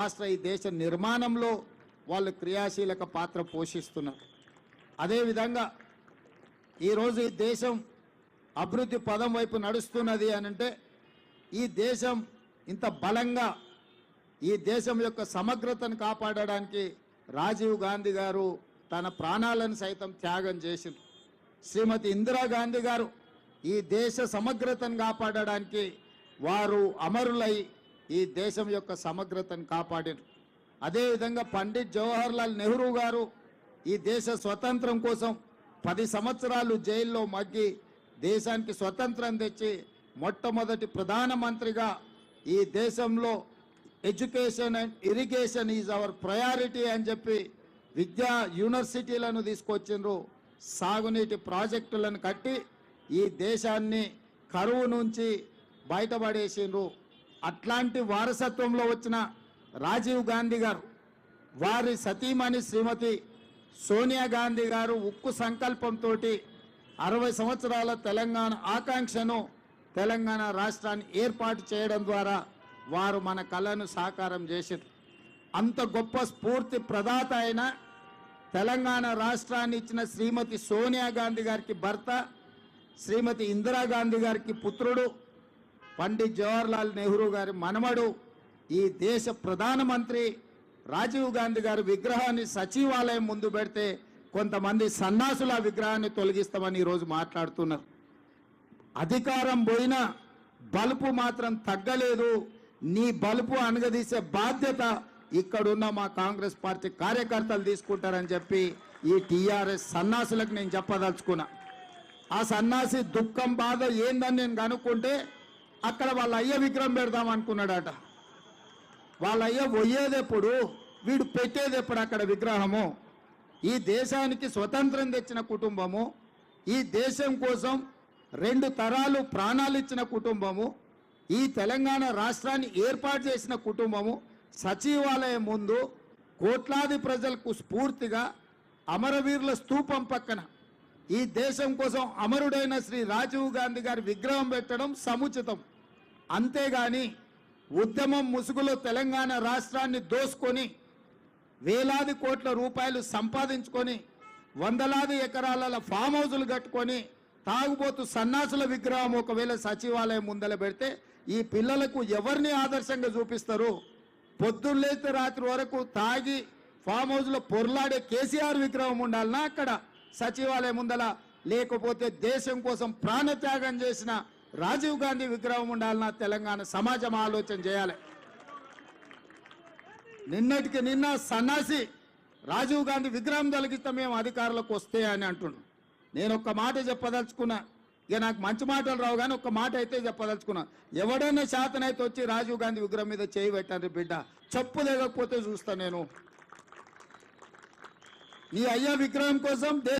రాష్ట్ర ఈ దేశ నిర్మాణంలో వాళ్ళు క్రియాశీలక పాత్ర పోషిస్తున్నారు. అదేవిధంగా ఈరోజు ఈ దేశం అభివృద్ధి పదం వైపు నడుస్తున్నది అని అంటే ఈ దేశం ఇంత బలంగా ఈ దేశం యొక్క సమగ్రతను కాపాడడానికి రాజీవ్ గాంధీ గారు తన ప్రాణాలను సైతం త్యాగం చేసింది. శ్రీమతి ఇందిరాగాంధీ గారు ఈ దేశ సమగ్రతను కాపాడడానికి వారు అమరులై ఈ దేశం యొక్క సమగ్రతను కాపాడారు. అదేవిధంగా పండిత్ జవహర్లాల్ నెహ్రూ గారు ఈ దేశ స్వతంత్రం కోసం పది సంవత్సరాలు జైల్లో మగ్గి దేశానికి స్వతంత్రం తెచ్చి మొట్టమొదటి ప్రధానమంత్రిగా ఈ దేశంలో education and irrigation is our priority అని చెప్పి విద్యా యూనివర్సిటీలను తీసుకొచ్చిండ్రు. సాగునీటి ప్రాజెక్టులను కట్టి ఈ దేశాన్ని కరువు నుంచి బయటపడేసిండ్రు. అట్లాంటి వారసత్వంలో వచ్చిన రాజీవ్ గాంధీ గారు వారి సతీమణి శ్రీమతి సోనియా గాంధీ గారు ఉక్కు సంకల్పంతో అరవై సంవత్సరాల తెలంగాణ ఆకాంక్షను తెలంగాణ రాష్ట్రాన్ని ఏర్పాటు చేయడం ద్వారా వారు మన కళను సాకారం చేశారు. అంత గొప్ప స్ఫూర్తి ప్రదాత అయిన తెలంగాణ రాష్ట్రాన్ని ఇచ్చిన శ్రీమతి సోనియా గాంధీ గారికి భర్త శ్రీమతి ఇందిరాగాంధీ గారికి పుత్రుడు పండిత్ జవహర్లాల్ నెహ్రూ గారి మనమడు ఈ దేశ ప్రధానమంత్రి రాజీవ్ గాంధీ గారి విగ్రహాన్ని సచివాలయం ముందు పెడితే కొంతమంది సన్నాసుల విగ్రహాన్ని తొలగిస్తామని ఈరోజు మాట్లాడుతున్నారు. అధికారం పోయినా బలుపు మాత్రం తగ్గలేదు. నీ బలుపు అనగదీసే బాధ్యత ఇక్కడున్న మా కాంగ్రెస్ పార్టీ కార్యకర్తలు తీసుకుంటారని చెప్పి ఈ టీఆర్ఎస్ సన్నాసులకు నేను చెప్పదలుచుకున్నా. ఆ సన్నాసి దుఃఖం బాధ ఏందని నేను కనుక్కుంటే అక్కడ వాళ్ళ అయ్య విగ్రహం పెడదాం అనుకున్నాడట. వాళ్ళ అయ్య పోయేదెప్పుడు వీడు పెట్టేదెప్పుడు అక్కడ విగ్రహము? ఈ దేశానికి స్వతంత్రం తెచ్చిన కుటుంబము ఈ దేశం కోసం రెండు తరాలు ప్రాణాలు ఇచ్చిన కుటుంబము ఈ తెలంగాణ రాష్ట్రాన్ని ఏర్పాటు చేసిన కుటుంబము సచివాలయం ముందు కోట్లాది ప్రజలకు స్ఫూర్తిగా అమరవీరుల స్తూపం పక్కన ఈ దేశం కోసం అమరుడైన శ్రీ రాజీవ్ గాంధీ గారి విగ్రహం పెట్టడం సముచితం. అంతేగాని ఉద్యమం ముసుగులో తెలంగాణ రాష్ట్రాన్ని దోసుకొని వేలాది కోట్ల రూపాయలు సంపాదించుకొని వందలాది ఎకరాల ఫామ్ హౌజులు కట్టుకొని తాగుబోతు సన్నాసుల విగ్రహం ఒకవేళ సచివాలయం ముందల పెడితే ఈ పిల్లలకు ఎవరిని ఆదర్శంగా చూపిస్తారు? పొద్దున్నేస్తే రాత్రి వరకు తాగి ఫామ్ హౌస్లో పొర్లాడే కేసీఆర్ విగ్రహం ఉండాలనా అక్కడ? సచివాలయం ముందల లేకపోతే దేశం కోసం ప్రాణత్యాగం చేసిన రాజీవ్ గాంధీ విగ్రహం ఉండాలన్నా తెలంగాణ సమాజం ఆలోచన చేయాలి. నిన్నటికి నిన్న సన్నాసి రాజీవ్ గాంధీ విగ్రహం తొలగిస్తే మేము అధికారులకు వస్తే అని అంటుండు. నేను ఒక్క మాట చెప్పదలుచుకున్నా. ఇక నాకు మంచి మాటలు రావు కానీ ఒక్క మాట అయితే చెప్పదలుచుకున్నా. ఎవడైనా శాతనైతే వచ్చి రాజీవ్ గాంధీ విగ్రహం మీద చేయి పెట్టండి బిడ్డ. చెప్పు లేకపోతే చూస్తా నేను. నీ అయ్యా విగ్రహం కోసం